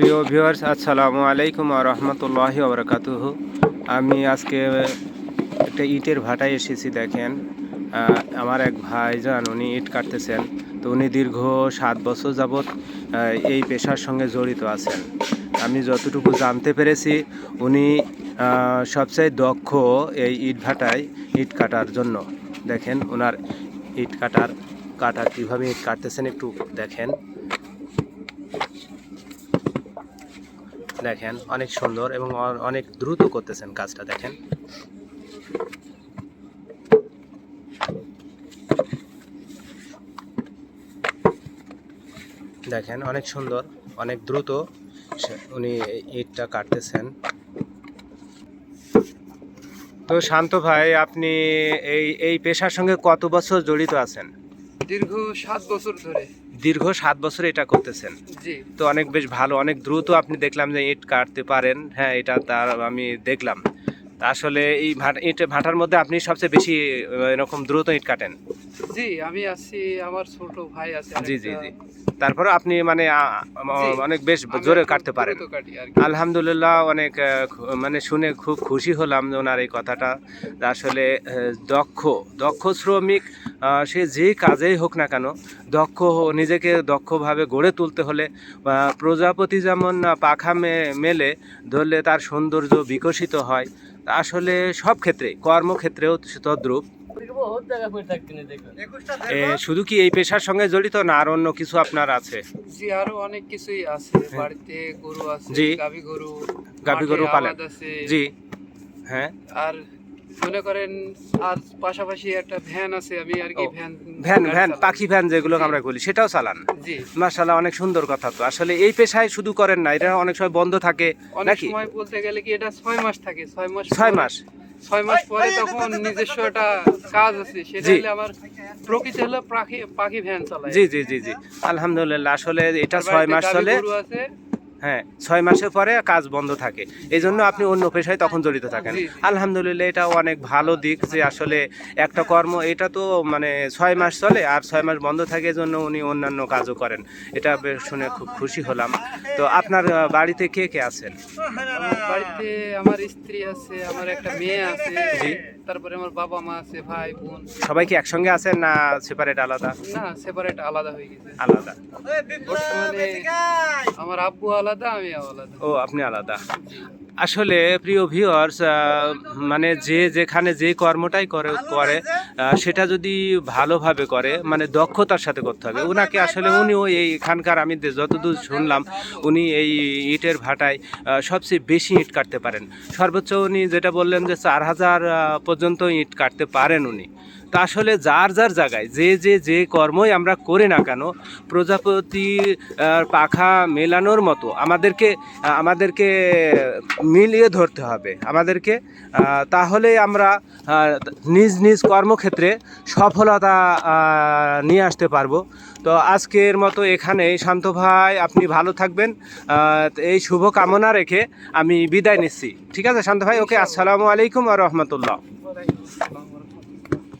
প্রিয় ভিউয়ার্স আসসালামু আলাইকুম রহমতুল্লাহ ওবরাকাতুহ আমি আজকে একটা ইটের ভাটায় এসেছি, দেখেন। আমার এক ভাইজান, উনি ইট কাটতেছেন। তো উনি দীর্ঘ সাত বছর যাবৎ এই পেশার সঙ্গে জড়িত আছেন। আমি যতটুকু জানতে পেরেছি, উনি সবচেয়ে দক্ষ এই ইট ভাটায় ইট কাটার জন্য। দেখেন ওনার ইট কাটার কাটা কীভাবে ইট কাটতেছেন একটু দেখেন। দেখেন, অনেক সুন্দর এবং অনেক দ্রুত করতেছেন কাজটা, দেখেন। দেখেন, অনেক সুন্দর, অনেক দ্রুত উনি ইটটা কাটতেছেন। তো শান্ত ভাই, আপনি এই এই পেশার সঙ্গে কত বছর জড়িত আছেন? দীর্ঘ সাত বছর ধরে। দীর্ঘ সাত বছর এটা করতেছেন? জি। তো অনেক বেশ ভালো অনেক দ্রুত আপনি দেখলাম যে ইট কাটতে পারেন। হ্যাঁ এটা তার আমি দেখলাম। তা আসলে এই ভাটা ইট ভাটার মধ্যে আপনি সবচেয়ে বেশি এরকম দ্রুত ইট কাটেন? জি আমি আছি আমার ছোট ভাই আছে জি জি জি। তারপরে আপনি মানে। অনেক বেশ জোরে কাটতে পারেন। আলহামদুলিল্লাহ অনেক মানে শুনে খুব খুশি হলাম ওনার এই কথাটা। আসলে দক্ষ দক্ষ শ্রমিক সে যে কাজেই হোক না কেন দক্ষ নিজেকে দক্ষভাবে গড়ে তুলতে হলে প্রজাপতি যেমন পাখা মেলে ধরলে তার সৌন্দর্য বিকশিত হয়। আসলে সব ক্ষেত্রে কর্মক্ষেত্রেও তদ্রুপ। শুধু কি এই পেশার সঙ্গে জড়িত না আর অন্য কিছু আপনার আছে? জি আরও অনেক কিছুই আছে। বাড়িতে গরু আছে। গাভী গরু গাভী গরু পালন। আছে। জি। হ্যাঁ। আর মনে করেন আর পাশাপাশি একটা ভ্যান আছে আমি আর কি ভ্যান ভ্যান ভ্যান পাখি ভ্যান যেগুলো আমরা বলি সেটাও চালান জি মাশাল্লাহ অনেক সুন্দর কথা তো আসলে এই পেশায় শুধু করেন না এটা অনেক সময় বন্ধ থাকে অনেক সময় বলতে গেলে কি এটা ছয় মাস থাকে ছয় মাস ছয় মাস ছয় মাস পরে তখন নিজস্ব একটা কাজ আছে সেটা হলে আমার প্রকৃতি হলো পাখি পাখি ভ্যান চালায় জি জি জি জি আলহামদুলিল্লাহ আসলে এটা ছয় মাস চলে হ্যাঁ ছয় মাসের পরে কাজ বন্ধ থাকে। এই জন্য আপনি অন্য পেশায় তখন জড়িত থাকেন। আলহামদুলিল্লাহ এটা অনেক ভালো দিক যে আসলে একটা কর্ম এটা তো মানে ছয় মাস চলে আর ছয় মাস বন্ধ থাকে এই জন্য উনি অন্যান্য কাজও করেন। এটা বেশ শুনে খুব খুশি হলাম। তো আপনার বাড়িতে কে কে আছেন? বাড়িতে আমার স্ত্রী আছে আমার একটা মেয়ে আছে জি। তারপরে আমার বাবা মা আছে ভাই বোন। সবাই কি একসঙ্গে আছেন না সেপারেট আলাদা? না সেপারেট আলাদা হয়ে গেছে। আলাদা। আমার আব্বু আলাদা আমি আলাদা। ও আপনি আলাদা। আসলে প্রিয় ভিউয়ার্স মানে যে যেখানে যে কর্মটাই করে করে সেটা যদি ভালোভাবে করে মানে দক্ষতার সাথে করতে হবে। ওনাকে আসলে উনিও এই এখানকার আমি যতদূর শুনলাম উনি এই ইটের ভাটায় সবচেয়ে বেশি ইট কাটতে পারেন। সর্বোচ্চ উনি যেটা বললেন যে চার হাজার পর্যন্ত ইট কাটতে পারেন উনি। তা আসলে যার যার জায়গায় যে যে যে কর্মই আমরা করি না কেন প্রজাপতি পাখা মেলানোর মতো আমাদেরকে আমাদেরকে মিলিয়ে ধরতে হবে আমাদেরকে তাহলে আমরা নিজ নিজ কর্মক্ষেত্রে সফলতা নিয়ে আসতে পারব। তো আজকের মতো এখানে শান্ত ভাই আপনি ভালো থাকবেন এই শুভ কামনা রেখে আমি বিদায় নিচ্ছি। ঠিক আছে শান্ত ভাই? ওকে আসসালামু আলাইকুম আর রহমতুল্লাহ।